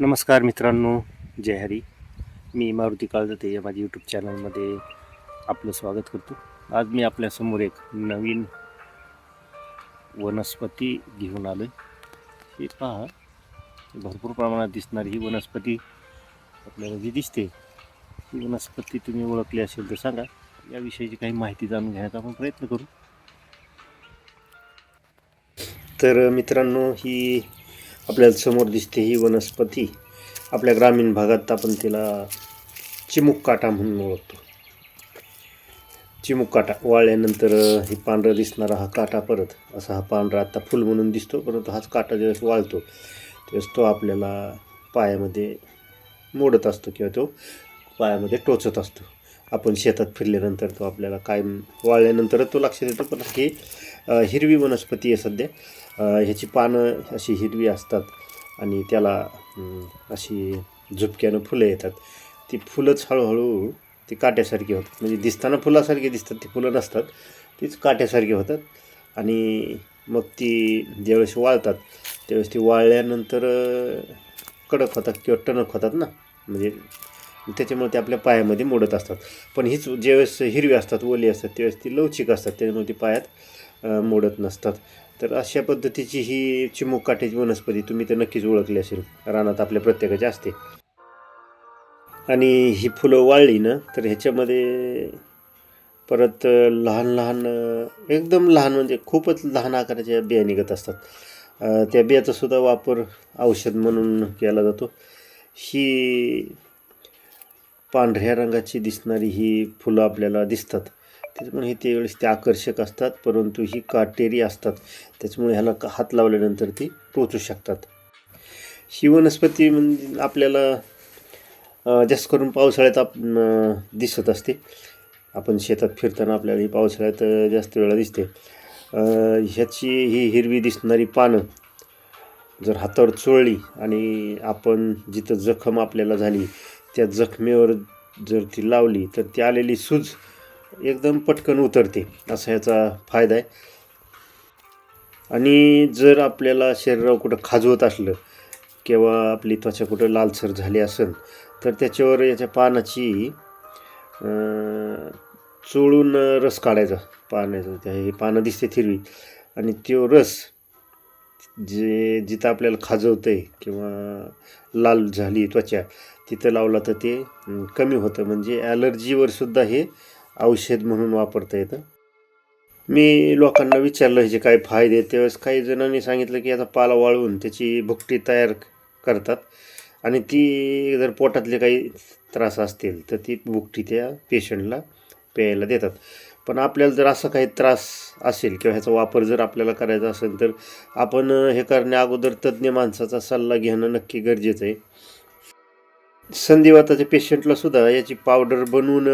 नमस्कार मित्रांनो जय हरी. मी मारुती काळजते या माझ्या यूट्यूब चॅनलमध्ये आपलं स्वागत करतो. आज मी आपल्यासमोर एक नवीन वनस्पती घेऊन आलो आहे हे पहा भरपूर प्रमाणात दिसणारी ही वनस्पती आपल्याला जी दिसते ही वनस्पती तुम्ही ओळखली असेल तर सांगा. याविषयीची काही माहिती जाणून घेण्याचा आपण प्रयत्न करू. तर मित्रांनो ही आपल्याला समोर दिसते ही वनस्पती. आपल्या ग्रामीण भागात आपण तिला चिमुक काटा म्हणून ओळखतो. चिमुक काटा वाळल्यानंतर हे पांढरं दिसणारा हा काटा परत असा हा पांढरा आत्ता फुल म्हणून दिसतो परंतु हाच काटा ज्यावेळेस वाळतो त्यावेळेस तो आपल्याला पायामध्ये मोडत असतो किंवा तो पायामध्ये टोचत असतो. आपण शेतात फिरल्यानंतर तो आपल्याला कायम वाळल्यानंतरच तो लक्षात येतो पण हे हिरवी वनस्पती आहे सध्या. ह्याची पानं अशी हिरवी असतात आणि त्याला अशी झुपक्यानं फुलं येतात. ती फुलंच हळूहळू ती काट्यासारखी होतात. म्हणजे दिसताना फुलासारखी दिसतात ती फुलं नसतात तीच काट्यासारखी होतात. आणि मग ती ज्यावेळेस वाळतात त्यावेळेस ती वाळल्यानंतर कडक होतात किंवा टणक होतात ना. म्हणजे त्याच्यामुळे ते आपल्या पायामध्ये मोडत असतात. पण हीच ज्यावेळेस हिरवी असतात ओली असतात त्यावेळेस ती लवचिक असतात. त्याच्यामुळे ती पायात मोडत नसतात. तर अशा पद्धतीची ही चिमुकाट्याची वनस्पती तुम्ही तर नक्कीच ओळखली असेल. रानात आपल्या प्रत्येकाची असते. आणि ही फुलं वाळली ना तर ह्याच्यामध्ये परत लहान लहान एकदम लहान म्हणजे खूपच लहान आकाराच्या बिया निघत असतात. त्या बियाचा सुद्धा वापर औषध म्हणून केला जातो. ही पांढऱ्या रंगाची दिसणारी ही फुलं आपल्याला दिसतात. त्याच्यामुळे हे त्यावेळेस ते आकर्षक असतात परंतु ही काटेरी असतात. त्याच्यामुळे ह्याला का- हात लावल्यानंतर ती टोचू शकतात. ही वनस्पती म्हणजे आपल्याला जास्त करून पावसाळ्यात आप दिसत असते. आपण शेतात फिरताना आपल्याला ही पावसाळ्यात जास्त वेळा दिसते. ह्याची ही हिरवी दिसणारी पानं जर हातावर चोळली आणि आपण जिथं जखम आपल्याला झाली त्या जखमेवर जर ती लावली तर ती आलेली सूज एकदम पटकन उतरते असा ह्याचा फायदा आहे. आणि जर आपल्याला शरीरावर कुठं खाजवत असलं किंवा आपली त्वचा कुठं लालसर झाली असेल तर त्याच्यावर याच्या पानाची चोळून रस काढायचा. पाण्याचा त्या हे पानं दिसते हिरवी. आणि तो रस जे जिथं आपल्याला खाजवतं आहे किंवा लाल झाली त्वचा तिथं लावला तर ते कमी होतं. म्हणजे ॲलर्जीवर सुद्धा हे औषध म्हणून वापरता येतं. मी लोकांना विचारलं ह्याचे काय फायदे आहेत? त्यावेळेस काही जणांनी सांगितलं की याचा पाला वाळवून त्याची भुकटी तयार करतात आणि ती जर पोटातले काही त्रास असतील तर ती भुकटी त्या पेशंटला प्यायला देतात. पण आपल्याला जर असा काही त्रास असेल किंवा ह्याचा वापर जर आपल्याला करायचा असेल तर आपण हे करण्या अगोदर तज्ज्ञ माणसाचा सल्ला घेणं नक्की गरजेचं आहे. संधिवाताच्या पेशंटला सुद्धा याची पावडर बनवून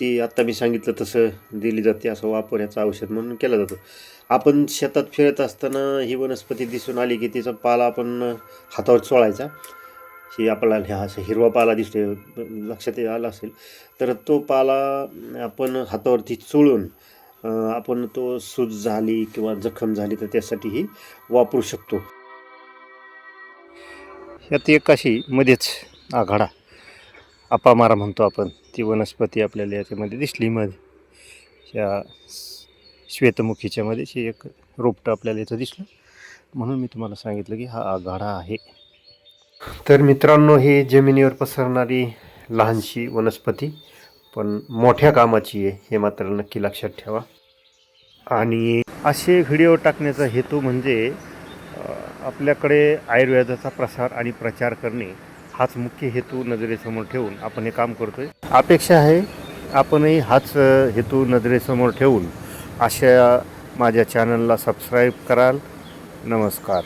ती आत्ता मी सांगितलं तसं दिली जाते असं वापर याचं औषध म्हणून केला जातो. आपण शेतात फिरत असताना ही वनस्पती दिसून आली की तिचा पाला आपण हातावर चोळायचा. ही आपल्याला ह्या असं हिरवा पाला दिसतो लक्षात आला असेल. तर तो पाला आपण हातावरती चोळून आपण तो सूज झाली किंवा जखम झाली तर त्यासाठीही वापरू शकतो. यात एक अशी मध्येच आघाडा. अपामारा म्हणतो आपण. ती वनस्पती आपल्याला याच्यामध्ये दिसली मध्ये या श्वेतमुखीच्या मध्ये एक रोपटं आपल्याला याचं दिसलं. म्हणून मी तुम्हाला सांगितलं की हा आघाडा आहे. तर मित्रांनो ही जमिनीवर पसरणारी लहानशी वनस्पती पण मोठ्या कामाची आहे हे मात्र नक्की लक्षात ठेवा. आणि असे व्हिडिओ टाकण्याचा हेतू म्हणजे आपल्याकडे आयुर्वेदाचा प्रसार आणि प्रचार करणे हाच मुख्य हेतू नजरेसमोर ठेवून आपण हे काम करतोय. अपेक्षा आहे आपणही हाच हेतू नजरेसमोर ठेवून अशा माझ्या चॅनलला सबस्क्राईब कराल. नमस्कार.